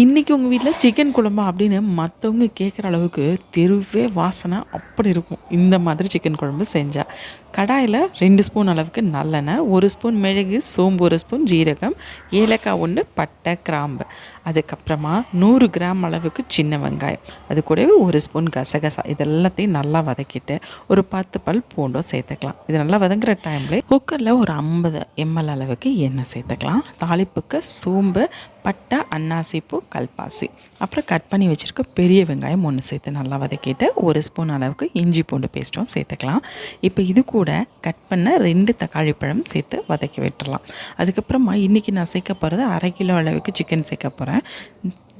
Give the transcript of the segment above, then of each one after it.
இன்றைக்கி உங்கள் வீட்டில் சிக்கன் குழம்பா அப்படின்னு மற்றவங்க கேட்குற அளவுக்கு தெருவே வாசனை அப்படி இருக்கும். இந்த மாதிரி சிக்கன் குழம்பு செஞ்சால் கடாயில் ரெண்டு ஸ்பூன் அளவுக்கு நல்லெண்ணெய் ஒரு ஸ்பூன் மிளகு சோம்பு ஒரு ஸ்பூன் ஜீரகம் ஏலக்காய் ஒன்று பட்டை கிராம்பு. அதுக்கப்புறமா நூறு கிராம் அளவுக்கு சின்ன வெங்காயம். அது கூடவே ஒரு ஸ்பூன் கசகசா. இது எல்லாத்தையும் நல்லா வதக்கிட்டு ஒரு பத்து பல் பூண்டும் சேர்த்துக்கலாம். இது நல்லா வதங்குற டைமில் குக்கரில் ஒரு ஐம்பது எம்எல் அளவுக்கு எண்ணெய் சேர்த்துக்கலாம். தாளிப்புக்கு சோம்பு பட்டை அன்னாசி பூ கல்பாசி. அப்புறம் கட் பண்ணி வச்சுருக்க பெரிய வெங்காயம் ஒன்று சேர்த்து நல்லா வதக்கிட்டு ஒரு ஸ்பூன் அளவுக்கு இஞ்சி பூண்டு பேஸ்ட்டும் சேர்த்துக்கலாம். இப்போ இது கூட கட் பண்ண ரெண்டு தக்காளி பழம் சேர்த்து வதக்கி விட்டுடலாம் அதுக்கப்புறமா இன்றைக்கி நான் சேர்க்க போகிறது அரை கிலோ அளவுக்கு சிக்கன் சேர்க்க போகிறேன்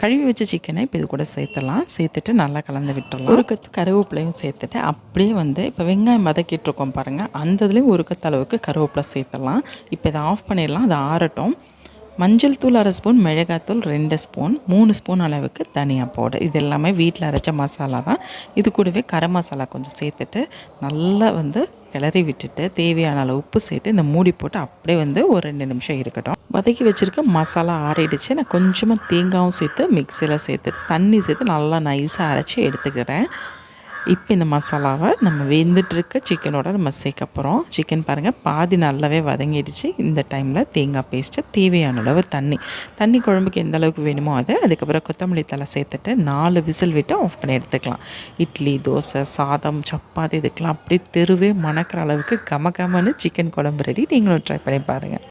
கழுவி வச்ச சிக்கனை இப்போ இது கூட சேர்த்துலாம் சேர்த்துட்டு நல்லா கலந்து விட்டுடலாம். ஒரு கத்து கருவேப்பிலையும் சேர்த்துட்டு அப்படியே வந்து இப்போ வெங்காயம் வதக்கிட்டு இருக்கோம் பாருங்கள் அந்த இதுலேயும் ஒரு கத்து அளவுக்கு கருவேப்பிலை சேர்த்துடலாம். இப்போ இதை ஆஃப் பண்ணிடலாம். அது ஆறட்டும். மஞ்சள் தூள் அரை ஸ்பூன் மிளகாத்தூள் ரெண்டு ஸ்பூன் மூணு ஸ்பூன் அளவுக்கு தனியாக பவுடர் இது எல்லாமே வீட்டில் அரைச்ச மசாலா தான். இது கூடவே கரம் மசாலா கொஞ்சம் சேர்த்துட்டு நல்லா வந்து கிளறி விட்டுட்டு தேவையான அளவு உப்பு சேர்த்து இந்த மூடி போட்டு அப்படியே வந்து ஒரு ரெண்டு நிமிஷம் இருக்கட்டும். வதக்கி வச்சுருக்க மசாலா ஆறிடுச்சு. நான் கொஞ்சமாக தேங்காயும் சேர்த்து மிக்சியில் சேர்த்து தண்ணி சேர்த்து நல்லா நைஸாக அரைச்சி எடுத்துக்கிறேன். இப்போ இந்த மசாலாவை நம்ம வெந்துட்டுருக்க சிக்கனோட நம்ம சேர்க்க போகிறோம் சிக்கன் பாருங்கள் பாதி நல்லாவே வதங்கிடுச்சு. இந்த டைமில் தேங்காய் பேஸ்ட்டு தேவையான அளவு தண்ணி. தண்ணி குழம்புக்கு எந்த அளவுக்கு வேணுமோ அதை அதுக்கப்புறம் கொத்தமல்லி தலை சேர்த்துட்டு நாலு விசில் விட்டு ஆஃப் பண்ணி எடுத்துக்கலாம். இட்லி தோசை சாதம் சப்பாத்தி இதுக்கெலாம் அப்படியே தெருவே மணக்கிற அளவுக்கு கம கமன்னு சிக்கன் குழம்பு ரெடி நீங்களும் ட்ரை பண்ணி பாருங்கள்